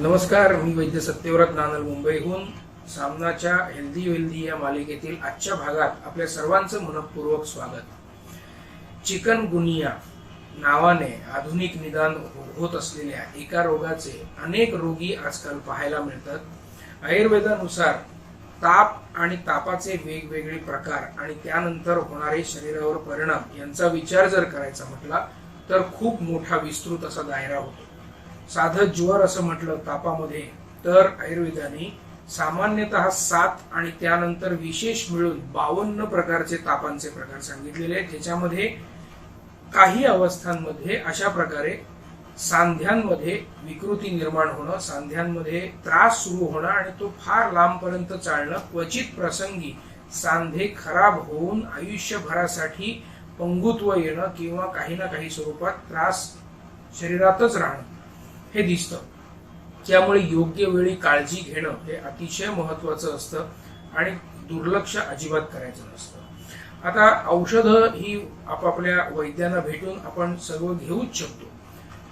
नमस्कार मी वैद्य सत्यव्रत नानल मुंबईहून. सामनाच्या हेल्दी वेल्दी या मालिकेतील आजच्या भागात आपल्या सर्वांचं मनपूर्वक स्वागत. चिकन गुनिया नावाने आधुनिक निदान हो-, होत असलेल्या एका रोगाचे अनेक रोगी आजकाल पाहायला मिळतात. आयुर्वेदानुसार ताप आणि तापाचे वेगवेगळे प्रकार आणि त्यानंतर होणारे शरीरावर परिणाम यांचा विचार जर करायचा म्हटला तर खूप मोठा विस्तृत असा दायरा होतो. साधं ज्वर असं म्हटलं तापामध्ये तर आयुर्वेदाने सामान्यतः सात आणि त्यानंतर विशेष मिळून बावन्न प्रकारचे तापांचे प्रकार सांगितलेले आहेत ज्याच्यामध्ये काही अवस्थांमध्ये अशा प्रकारे सांध्यांमध्ये विकृती निर्माण होणं सांध्यांमध्ये त्रास सुरू होणं आणि तो फार लांबपर्यंत चालणं क्वचित प्रसंगी सांधे खराब होऊन आयुष्यभरासाठी पंगुत्व येणं किंवा काही ना काही स्वरूपात त्रास शरीरातच राहणं. हे दिसतं. त्यामुळे योग्य वेळी काळजी घेणं हे अतिशय महत्वाचं असतं आणि दुर्लक्ष अजिबात करायचं नसतं. आता औषधं ही आपापल्या वैद्यांना भेटून आपण सर्व घेऊच शकतो.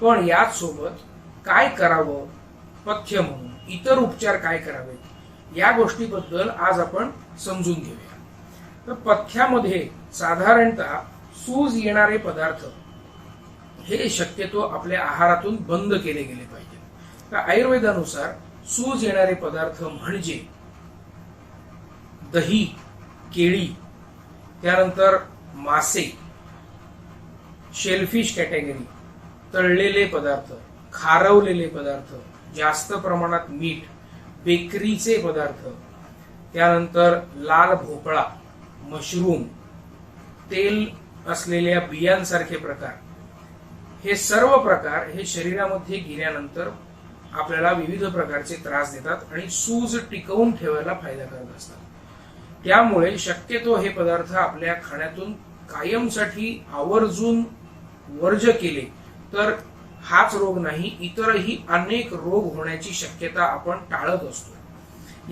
पण याच सोबत काय करावं? पथ्य म्हणून इतर उपचार काय करावेत? या गोष्टीबद्दल आज आपण समजून घेऊया. तर पथ्यामध्ये साधारणतः सूज येणारे पदार्थ हे शक्यतो आपल्या आहारातून बंद केले गेले पाहिजे. तर आयुर्वेदानुसार सूज येणारे पदार्थ म्हणजे दही केळी त्यानंतर मासे शेलफिश कॅटेगरी तळलेले पदार्थ खारवलेले पदार्थ जास्त प्रमाणात मीठ बेकरीचे पदार्थ त्यानंतर लाल भोपळा मशरूम तेल असलेल्या बियांसारखे प्रकार हे सर्व प्रकार हे शरीरामध्ये गेल्यानंतर आपल्याला विविध प्रकारचे त्रास देतात आणि सूज टिकवून ठेवायला फायदा करत असतात. त्यामुळे शक्यतो हे पदार्थ आपल्या खाण्यातून कायमसाठी आवर्जून वर्ज केले तर हाच रोग नाही इतरही अनेक रोग होण्याची शक्यता आपण टाळत असतो.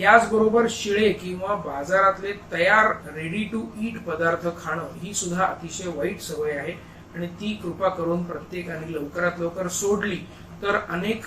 याचबरोबर शिळे किंवा बाजारातले तयार रेडी टू ईट पदार्थ खाणं ही सुद्धा अतिशय वाईट सवय आहे. आणि ती कृपा करून प्रत्येकाने लवकरात लवकर सोडली तर अनेक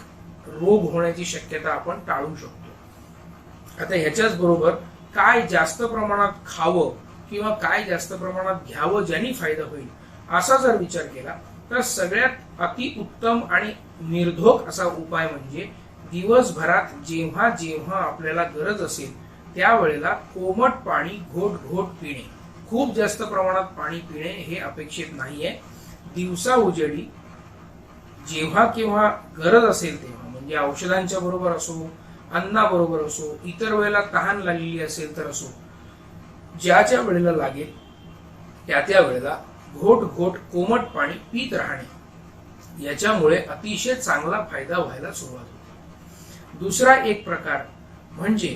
रोग होण्याची शक्यता आपण टाळू शकतो. आता ह्याच्याच बरोबर काय जास्त प्रमाणात खावं किंवा काय जास्त प्रमाणात घ्यावं ज्यांनी फायदा होईल असा जर विचार केला तर सगळ्यात अतिउत्तम आणि निर्धोक असा उपाय म्हणजे दिवसभरात जेव्हा जेव्हा आपल्याला गरज असेल त्यावेळेला कोमट पाणी घोट घोट पिणे. खूप जास्त प्रमाणात पाणी पिणे हे अपेक्षित नाहीये. दिवसा उजेडी जेव्हा केव्हा गरज असेल तेव्हा म्हणजे औषधांच्या बरोबर असो अन्नाबरोबर असो इतर वेळेला तहान लागलेली असेल तर असो ज्या ज्या वेळेला लागेल त्या त्या वेळेला घोट घोट कोमट पाणी पित राहणे याच्यामुळे अतिशय चांगला फायदा व्हायला सुरुवात होते. दुसरा एक प्रकार म्हणजे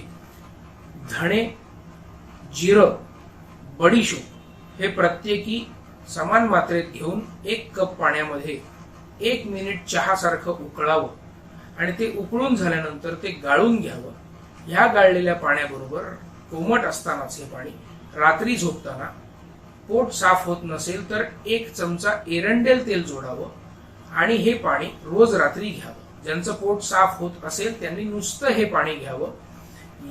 धणे जिरं बडीशोप हे प्रत्येकी समान मात्रेत घेऊन एक कप पाण्यामध्ये एक मिनिट चहासारखं उकळावं आणि ते उकळून झाल्यानंतर ते गाळून घ्यावं. ह्या गाळलेल्या पाण्याबरोबर कोमट असतानाच हे पाणी रात्री झोपताना पोट साफ होत नसेल तर एक चमचा एरंडेल तेल जोडावं आणि हे पाणी रोज रात्री घ्यावं. ज्यांचं पोट साफ होत असेल त्यांनी नुसतं हे पाणी घ्यावं.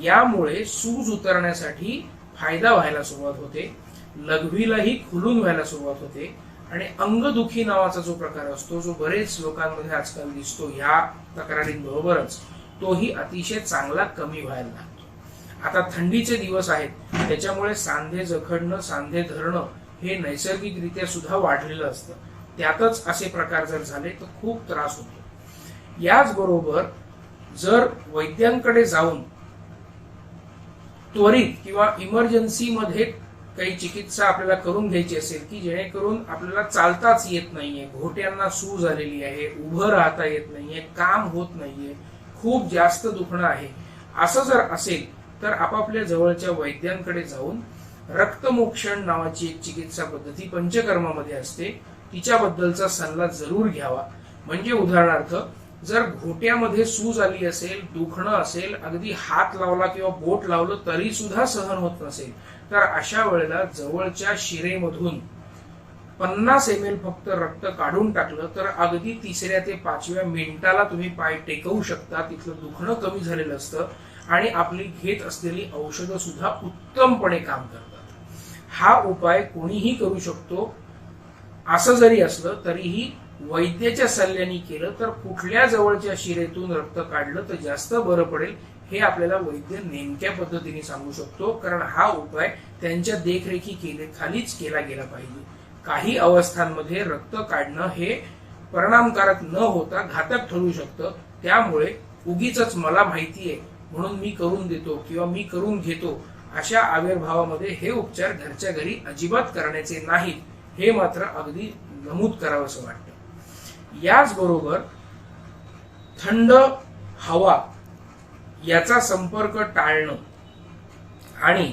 यामुळे सूज उतरण्यासाठी फायदा व्हायला सुरुवात होते. लघवीलाही खुलून व्हायला सुरुवात होते. आणि अंगदुखी नावाचा जो प्रकार असतो जो बरेच लोकांमध्ये आजकाल दिसतो ह्या तक्रारींबरोबरच तोही अतिशय चांगला कमी व्हायला लागतो. आता थंडीचे दिवस आहेत त्याच्यामुळे सांधे जखडणं सांधे धरणं हे नैसर्गिकरित्या सुद्धा वाढलेलं असतं. त्यातच असे प्रकार जर झाले तर खूप त्रास होतो. याचबरोबर जर वैद्यांकडे जाऊन त्वरित किंवा इमर्जन्सी मध्ये काही चिकित्सा आपल्याला करून घ्यायची असेल की जेणेकरून आपल्याला चालताच येत नाहीये घोट्यांना सू झालेली आहे उभं राहता येत नाहीये काम होत नाहीये खूप जास्त दुखणं आहे. असं जर असेल तर आपापल्या जवळच्या वैद्यांकडे जाऊन रक्तमोक्षण नावाची एक चिकित्सा पद्धती पंचकर्मामध्ये असते. तिच्याबद्दलचा सल्ला जरूर घ्यावा. म्हणजे उदाहरणार्थ जर घोट्यामध्ये सूज आली असेल दुखणं असेल अगदी हात लावला किंवा बोट लावलं तरी सुद्धा सहन होत नसेल. तर अशा वेळेला जवळच्या शिरेमधून पन्नास एम एल फक्त रक्त काढून टाकलं तर अगदी तिसऱ्या ते पाचव्या मिनिटाला तुम्ही पाय टेकवू शकता. तिथलं दुखणं कमी झालेलं असतं आणि आपली घेत असलेली औषधं सुद्धा उत्तमपणे काम करतात. हा उपाय कोणीही करू शकतो. असं जरी असलं तरीही वैद्याच्या सल्ल्याने केलं तर कुठल्या जवळच्या शिरेतून रक्त काढलं तर जास्त बरं पडेल हे आपल्याला वैद्य नेमक्या पद्धतीने सांगू शकतो. कारण हा उपाय त्यांच्या देखरेखी केले खालीच केला गेला पाहिजे. काही अवस्थांमध्ये रक्त काढणं हे परिणामकारक न होता घातक ठरू शकतं. त्यामुळे उगीच मला माहिती आहे म्हणून मी करून देतो किंवा मी करून घेतो अशा आविर्भावामध्ये हे उपचार घरच्या घरी अजिबात करण्याचे नाहीत. हे मात्र अगदी नमूद करावंसं वाटतं. याचबरोबर थंड हवा याचा संपर्क टाळणं आणि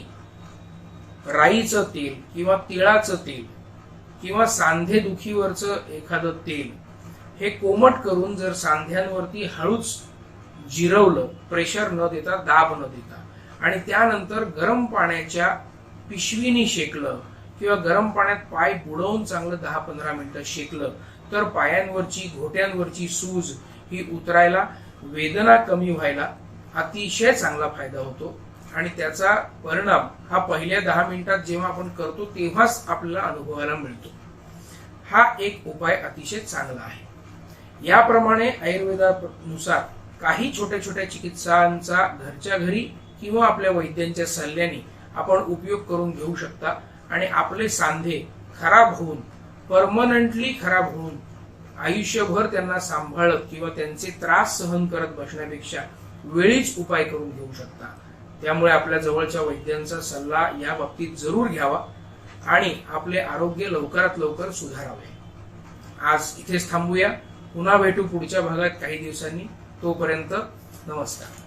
राईचं तेल किंवा तिळाचं तेल किंवा सांधे दुखीवरचं एखादं तेल हे कोमट करून जर सांध्यांवरती हळूच जिरवलं प्रेशर न देता दाब न देता आणि त्यानंतर गरम पाण्याच्या पिशवीनी शेकलं किंवा गरम पाण्यात पाय बुडवून चांगलं दहा पंधरा मिनिटं शेकलं तर पायांवरची घोट्यांवरची सूज ही उतरायला वेदना कमी व्हायला अतिशय चांगला फायदा होतो. आणि त्याचा परिणाम हा पहिल्या दहा मिनिटात जेव्हा आपण करतो तेव्हाच आपल्याला अनुभवायला मिळतो. हा एक उपाय अतिशय चांगला आहे. याप्रमाणे आयुर्वेदानुसार काही छोट्या छोट्या चिकित्सांचा घरच्या घरी किंवा आपल्या वैद्यांच्या सल्ल्याने आपण उपयोग करून घेऊ शकता आणि आपले सांधे खराब होऊन परमनंटली खराब होऊन आयुष्यभर त्यांना सांभाळत किंवा त्यांचे त्रास सहन करत बसण्यापेक्षा वेळीच उपाय करून घेऊ शकता. त्यामुळे आपल्या जवळच्या वैद्यांचा सल्ला या बाबतीत जरूर घ्यावा आणि आपले आरोग्य लवकरात लवकर सुधारावे. आज इथेच थांबूया. पुन्हा भेटू पुढच्या भागात काही दिवसांनी. तोपर्यंत नमस्कार.